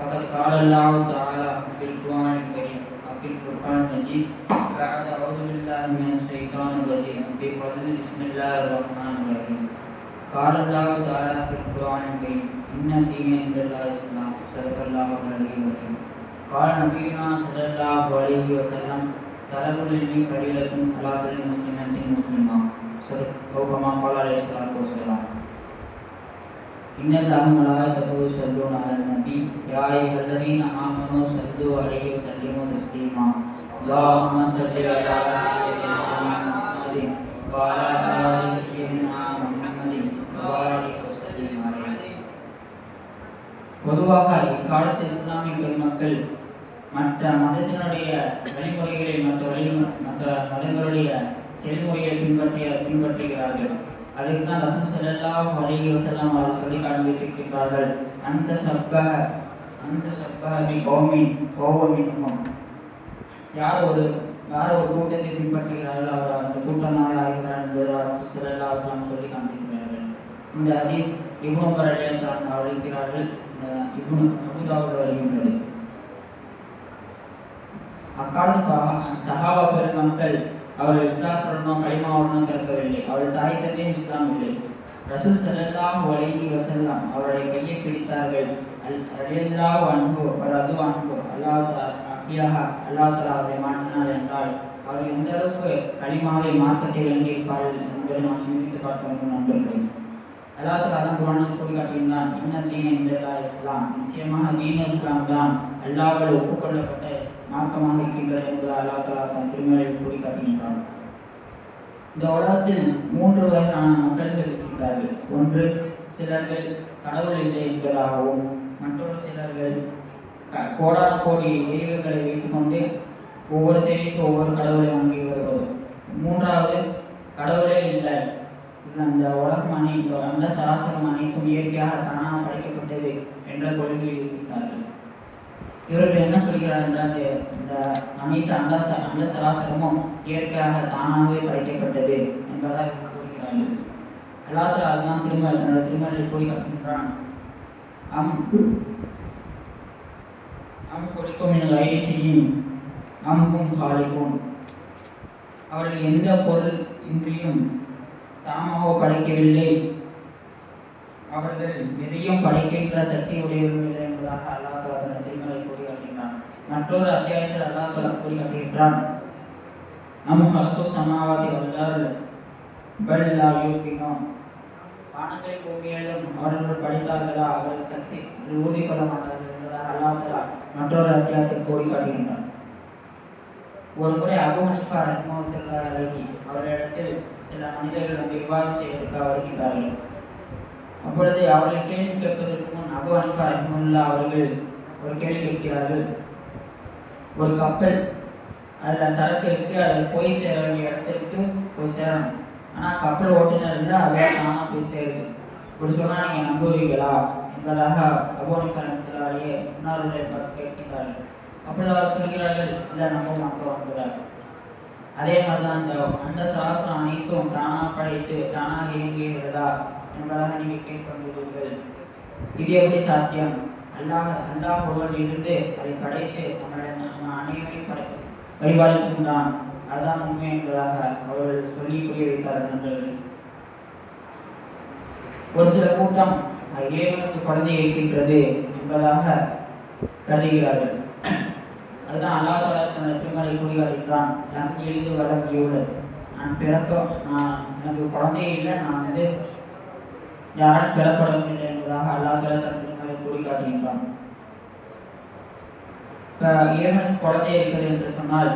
فقد قال الله تعالى في القرآن الكريم وفي الفرقان المجيد بعد أعوذ بالله من الشيطان الرجيم بفضل بسم الله الرحمن الرحيم قال الله تعالى في القرآن الكريم إن الدين عند الله الإسلام صدق الله العلي العظيم قال نبينا صلى الله عليه وسلم طلب العلم فريضة على كل مسلمة مسلمة صدق أو كما قال عليه الصلاة والسلام إن الله وملائكته يصلون على النبي يا أيها الذين آمنوا صلوا عليه وسلموا تسليما اللهم صل على سيدنا محمد وعلى آل سيدنا محمد وبارك وسلم عليه பொதுவாக இக்காலத்து இஸ்லாமிய பெருமக்கள் மற்ற மதத்தினுடைய வழிமுறைகளை மற்ற வழி மற்ற மதங்களுடைய செயல்முறையை பின்பற்றிய பின்பற்றுகிறார்கள். அதுக்கு தான் ரசூல் ஸல்லல்லாஹு அலைஹி அவர் சொல்லி காண்பித்திருக்கிறார்கள் அந்த சப்ப அந்த சப்பி கோமின் கௌமின் யார் ஒரு யார் ஒரு கூட்டத்தை பின்பற்றுகிறார்கள் அவர் அந்த கூட்டம் ஆகிறார் என்று ரசூல் வசலாம் சொல்லி காண்பிக்கிறார்கள் இந்த ஹதீஸ் இவ்வளோ உமர் ரலியல்லாஹு அன்ஹு அறிவிக்கிறார்கள் இப்னு வருகின்றது அக்காலத்து சஹாபா பெருமக்கள் அவர் இஸ்லாத்துடனும் களிமாவுடனும் பிறக்கவில்லை. அவள் தாய் தந்தையும் இஸ்லாம் இல்லை. ரசூல் ஸல்லல்லாஹு அலைஹி வசல்லாம் அவருடைய கையை பிடித்தார்கள். அல் ரலியல்லாஹு அன்ஹு ரது அன்ஹு அல்லாஹ் தஆலா அப்படியாக அல்லாஹ் தஆலா அவரை மாற்றினார் என்றால் அவர் எந்த அளவுக்கு களிமாவை மாற்றத்தை விளங்கியிருப்பார்கள் என்பதை நாம் சிந்தித்து பார்க்க வேண்டும் நண்பர்களே. அல்லாஹ் தஆலா தான் குர்ஆனில் சொல்லி இன்ன தீன இந்தல்லாஹ் இஸ்லாம். நிச்சயமாக தீன இஸ்லாம் தான் அல்லாஹ்வால் ஒப்புக்கொள்ளப்பட்ட மார்க்கமாக இருக்கின்றது என்பதை அல்லா தலா தன் திருமறையில் கூறி காட்டுகின்றான். இந்த உலகத்தில் மூன்று வகையான மக்கள்கள் இருக்கின்றார்கள். ஒன்று சிலர்கள் கடவுள் இல்லை என்பதாகவும் மற்றொரு சிலர்கள் கோடான கோடி தெய்வங்களை வைத்துக்கொண்டு ஒவ்வொரு தெய்வத்துக்கு ஒவ்வொரு கடவுளை வணங்கி வருவது மூன்றாவது கடவுளே இல்லை. அந்த உலகம் அனைத்து அந்த சராசரம் அனைத்தும் இயற்கையாக தானாக படைக்கப்பட்டது என்ற கொள்கையில் இருக்கின்றார்கள். இவர்கள் என்ன சொல்கிறார் என்றால் இந்த- அனைத்து அந்த அந்த சராசரமும் இயற்கையாக தானாகவே படைக்கப்பட்டது என்பதாக கூறுகிறார்கள். அல்லாத்துல அதுதான் திருமல் அந்த திருமலையில் கூறி கற்கின்றான் அம் அம் கொடுக்கும் என ஐசியும் அம்பும் காலிக்கும். அவர்கள் எந்த பொருள் இன்றியும் தாமாக படைக்கவில்லை. அவர்கள் எதையும் படைக்கின்ற சக்தி உடையவர்கள் என்பதாக அல்லாஹ் தஆலா தனது திருமலை கூறி காட்டுகின்றான் மற்றொரு அத்தியாயத்தில் அல்லாஹ் கூறி காட்டுகின்றான். நம் ஹலத்து சமாவாதி வல்லார் பல் லா வானங்களை பூமியிலும் அவர்கள் படித்தார்களா? அவர்கள் சக்தி ஊதி கொள்ள மாட்டார்கள் அல்லாஹ் மற்றொரு அத்தியாயத்தில் கூறி காட்டுகின்றான். ஒரு முறை அபு ஹனிஃபா ரஹ்மத்துல்லாஹி அலைஹி அவர்களிடத்தில் சில மனிதர்கள் வந்து விவாதம் செய்வதற்காக வருகின்றார்கள். அப்பொழுது அவர்கள் கேள்வி கேட்பதற்கு முன் அபு ஹனிஃபா ரஹ்மத்துல்லா அவர்கள் ஒரு கேள்வி கேட்கிறார்கள். ஒரு கப்பல். அதில் சரக்கு இருக்குது அதில் போய் சேர வேண்டிய இடத்துக்கு போய் சேரணும். ஆனால் கப்பல் ஓட்டுநர் இருந்தால் அதே தானாக போய் சேருது. இப்படி சொன்னால் நீங்கள் நம்புவீங்களா என்பதாக அபு முன்னாருடைய பார்த்து கேட்கிறார்கள் அப்படி அவர் சொல்கிறார்கள். இல்லை நம்ப மாட்டோம் என்பதாக அதே மாதிரி தான் இந்த அந்த சாசனம் அனைத்தும் தானாக படைத்து தானாக இயங்குகிறதா என்பதாக நீங்கள் கேட்கொண்டுள்ளீர்கள் இது எப்படி சாத்தியம்? அல்லாஹ் அல்லாஹ் ஒருவன் இருந்து அதை படைத்து நம்மளை நம்ம அனைவரையும் படை பரிபாலிக்கின்றான். அதுதான் உண்மை என்பதாக அவர்கள் சொல்லி புரிய வைத்தார்கள் நண்பர்கள். ஒரு சில கூட்டம் இறைவனுக்கு குழந்தை இருக்கின்றது என்பதாக கருதுகிறார்கள். அதுதான் அல்லாஹ் தஆலா தனது திருமலை கூறுகிறான் தன் எழுது வழங்கியோடு நான் பிறக்க நான் எனக்கு குழந்தையே இல்லை நான் வந்து யாரும் பெறப்படவில்லை என்பதாக அல்லாஹ் தஆலா தன் திருமலை ஏமன் குழந்தை இருக்கிறது என்று சொன்னால்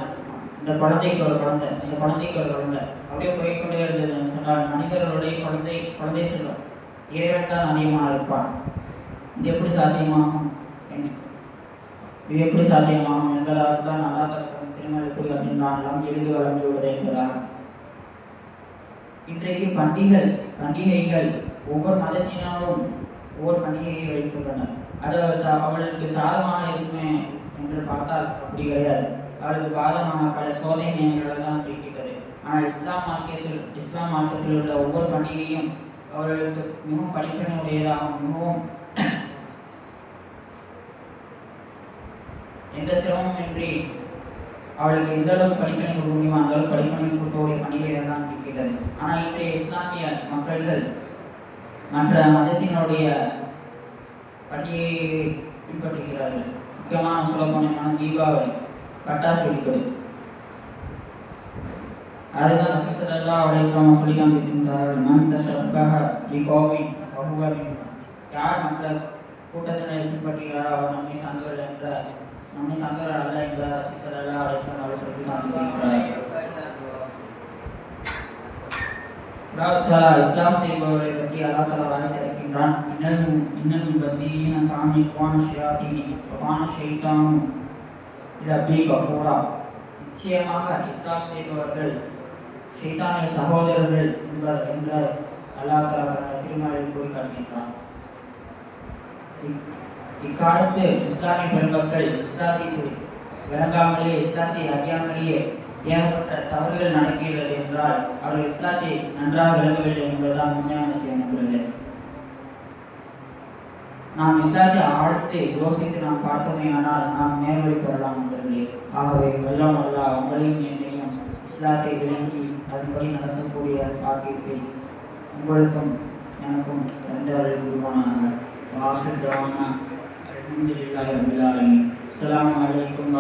இந்த குழந்தைக்கு ஒரு குழந்தை இந்த குழந்தைக்கு ஒரு குழந்தை. அப்படியே போய்க்கொண்டே இருந்தது என்று சொன்னால் மனிதர்களுடைய குழந்தை குழந்தை செல்வம். இறைவன் தான் அதிகமாக இருப்பான். இது எப்படி சாத்தியமாகும்? இது எப்படி சாத்தியமாகும் என்பதாக தான் நல்லா திருமலை கூறி அப்படின்றான் எல்லாம் எழுதி வழங்கியுள்ளது என்பதாக இன்றைக்கு பண்டிகை பண்டிகைகள் ஒவ்வொரு மதத்தினாலும் ஒவ்வொரு பண்டிகையை வைத்துள்ளனர் அது அவளுக்கு சாதமாக இருக்குமே என்று பார்த்தால் அப்படி கிடையாது. அவளுக்கு பாதமான பல சோதனைகள் தான் இருக்கிறது ஆனால் இஸ்லாம் மார்க்கத்தில் இஸ்லாம் மார்க்கத்தில் உள்ள ஒவ்வொரு பண்டிகையும் அவர்களுக்கு மிகவும் படிப்பினையுடையதாகவும் மிகவும் எந்த சிரமமும் இன்றி அவளுக்கு எந்த அளவுக்கு படிப்பினை கொடுக்க முடியுமோ அந்த அளவுக்கு படிப்பினை கொடுக்கக்கூடிய பண்டிகைகள் தான் இருக்கிறது ஆனால் இன்றைய இஸ்லாமிய மக்கள்கள் மற்ற மதத்தினுடைய பண்டிகையை பின்பற்றுகிறார்கள். முக்கியமான சொல்லப்போனமான தீபாவளி பட்டாசு வெடிப்பது. அதுதான் ரசூசல்லா அலைஹிஸ்ஸலாம் சொல்லி காண்பிக்கின்றார்கள் மந்த தஷப்பஹ பிகௌமின் வஹுவ மின்ஹும். யார் மற்ற கூட்டத்தினரை பின்பற்றுகிறாரோ அவர் நம்மை சார்ந்தவர் என்ற நம்மை சார்ந்தவர் அல்ல என்ற ரசூசல்லா அலைஹிஸ்ஸலாம் அவர்கள் சொல்லி காண்பிக்கின்றார் அல்லாஹ் இஸ்லாம் செய்பவரை பற்றி அல்லாஹ் தலா வாய்த்து இருக்கின்றான் இன்னல் இன்னல் பத்தீன காமி குவான ஷியாதீனி குவான இது அப்படி கஃபூரா. நிச்சயமாக இஸ்லாம் செய்பவர்கள் ஷெய்தானிய சகோதரர்கள் என்பர் என்ற அல்லாஹ் தலா திருமலையில் போய் காட்டுகின்றான் இக்காலத்து இஸ்லாமிய பெருமக்கள் இஸ்லாத்தை விளங்காமலேயே இஸ்லாத்தை அறியாமலேயே ஏகப்பட்ட தவறுகள் நடக்கிறது என்றால் அவர்கள் இஸ்லாத்தை நன்றாக விளங்கவில்லை என்பதுதான் உண்மையான விஷயம் நண்பர்களே நாம் இஸ்லாத்தை ஆழ்த்து யோசித்து நாம் பார்த்தோமேயானால் நாம் நேர்வழி பெறலாம் நண்பர்களே ஆகவே வெள்ளம் அல்லா உங்களையும் என்னையும் இஸ்லாத்தை விளங்கி அதன்படி நடத்தக்கூடிய பாக்கியத்தை உங்களுக்கும் எனக்கும் சென்றவர்கள் உருவானாங்க வாசல் ஜவானா அல்ஹம்துலில்லாஹி ரபில் ஆலமீன். அஸ்ஸலாமு அலைக்கும்